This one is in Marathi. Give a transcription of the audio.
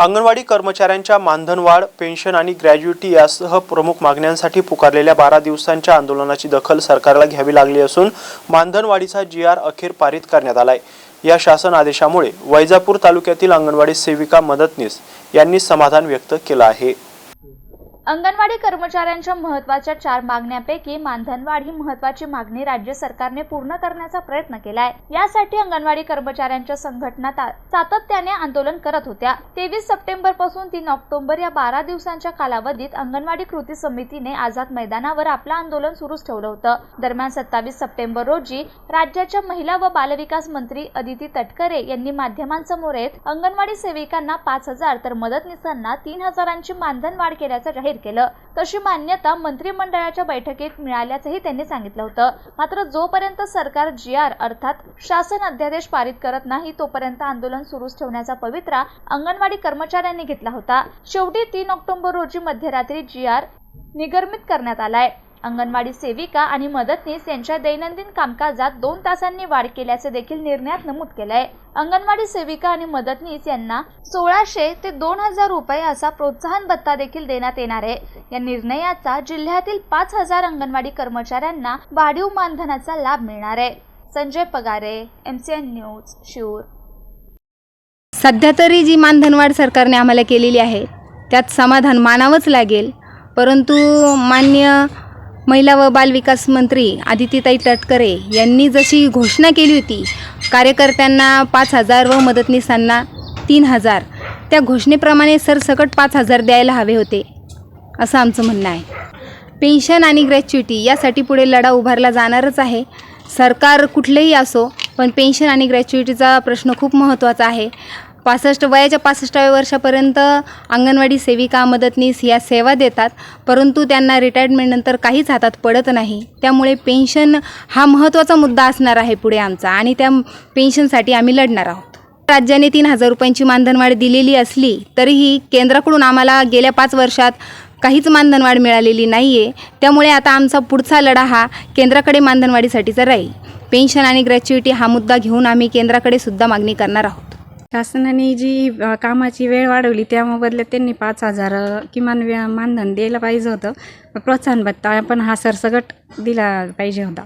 अंगणवाडी कर्मचाऱ्यांच्या मानधनवाढ पेन्शन आणि ग्रॅज्युटी यासह प्रमुख मागण्यांसाठी पुकारलेल्या बारा दिवसांच्या आंदोलनाची दखल सरकारला घ्यावी लागली असून मानधनवाढीचा जी आर अखेर पारित करण्यात आलाय. या शासन आदेशामुळे वैजापूर तालुक्यातील अंगणवाडी सेविका मदतनीस यांनी समाधान व्यक्त केलं आहे. अंगणवाडी कर्मचाऱ्यांच्या महत्त्वाच्या चार मागण्यापैकी मानधनवाढ ही महत्वाची मागणी राज्य सरकारने पूर्ण करण्याचा प्रयत्न केलाय. यासाठी अंगणवाडी कर्मचाऱ्यांच्या संघटना सातत्याने आंदोलन करत होत्या. तेवीस सप्टेंबरपासून तीन ऑक्टोबर या बारा दिवसांच्या कालावधीत अंगणवाडी कृती समितीने आझाद मैदानावर आपलं आंदोलन सुरूच ठेवलं होतं. दरम्यान सत्तावीस सप्टेंबर रोजी राज्याच्या महिला व बालविकास मंत्री अदिती तटकरे यांनी माध्यमांसमोर येत अंगणवाडी सेविकांना पाच हजार तर मदतनीसांना तीन हजारांची मानधन वाढ केल्याचं जाहीर केलं. तशी मान्यता मंत्रिमंडळाच्या बैठकीत मिळाल्याचंही त्यांनी सांगितलं होतं. मात्र जोपर्यंत सरकार जी आर अर्थात शासन अध्यादेश पारित करत नाही तोपर्यंत आंदोलन सुरूच ठेवण्याचा पवित्रा अंगणवाडी कर्मचाऱ्यांनी घेतला होता. शेवटी तीन ऑक्टोबर रोजी मध्यरात्री जी आर निगर्मित करण्यात आलाय. अंगणवाडी सेविका आणि मदतनीस यांच्या दैनंदिन कामकाजात दोन तासांनी वाढ केल्याचे देखील निर्णयात नमूद केलंय. अंगणवाडी सेविका आणि मदतनीस यांना सोळाशे ते दोन हजार रुपये असा प्रोत्साहन भत्ता देखील देण्यात येणार आहे. या निर्णयाचा जिल्ह्यातील पाच हजार अंगणवाडी कर्मचाऱ्यांना वाढीव मानधनाचा लाभ मिळणार आहे. Sanjay Pagare M C N news Shivur सध्या तरी जी मानधनवाढ सरकारने आम्हाला केलेली आहे त्यात समाधान मानावंच लागेल. परंतु मान्य महिला व बालविकास मंत्री आदितीताई तटकरे यांनी जशी घोषणा केली होती कार्यकर्त्यांना पाच हजार व मदतनीसांना तीन हजार त्या घोषणेप्रमाणे सरसकट पाच हजार द्यायला हवे होते असं आमचं म्हणणं आहे. पेन्शन आणि ग्रॅच्युटी यासाठी पुढे लढा उभारला जाणारच आहे. सरकार कुठलेही असो पण पेन्शन आणि ग्रॅच्युटीचा प्रश्न खूप महत्त्वाचा आहे. पासष्ट वयाच्या पासष्टाव्या वर्षापर्यंत अंगणवाडी सेविका मदतनीस या सेवा देतात परंतु त्यांना रिटायरमेंटनंतर काहीच हातात पडत नाही. त्यामुळे पेन्शन हा महत्त्वाचा मुद्दा असणार आहे पुढे आमचा आणि त्या पेन्शनसाठी आम्ही लढणार आहोत. राज्याने तीन हजार रुपयांची मानधनवाढ दिलेली असली तरीही केंद्राकडून आम्हाला गेल्या पाच वर्षात काहीच मानधनवाढ मिळालेली नाही आहे त्यामुळे आता आमचा पुढचा लढा हा केंद्राकडे मानधनवाढीसाठीचा राहील. पेन्शन आणि ग्रॅच्युइटी हा मुद्दा घेऊन आम्ही केंद्राकडे सुद्धा मागणी करणार आहोत. शासनाने जी कामाची वेळ वाढवली त्या मोबदल्यात त्यांनी पाच हजार किमान वे मानधन द्यायला पाहिजे होतं. प्रोत्साहन भत्ता पण हा सरसगट दिला पाहिजे होता.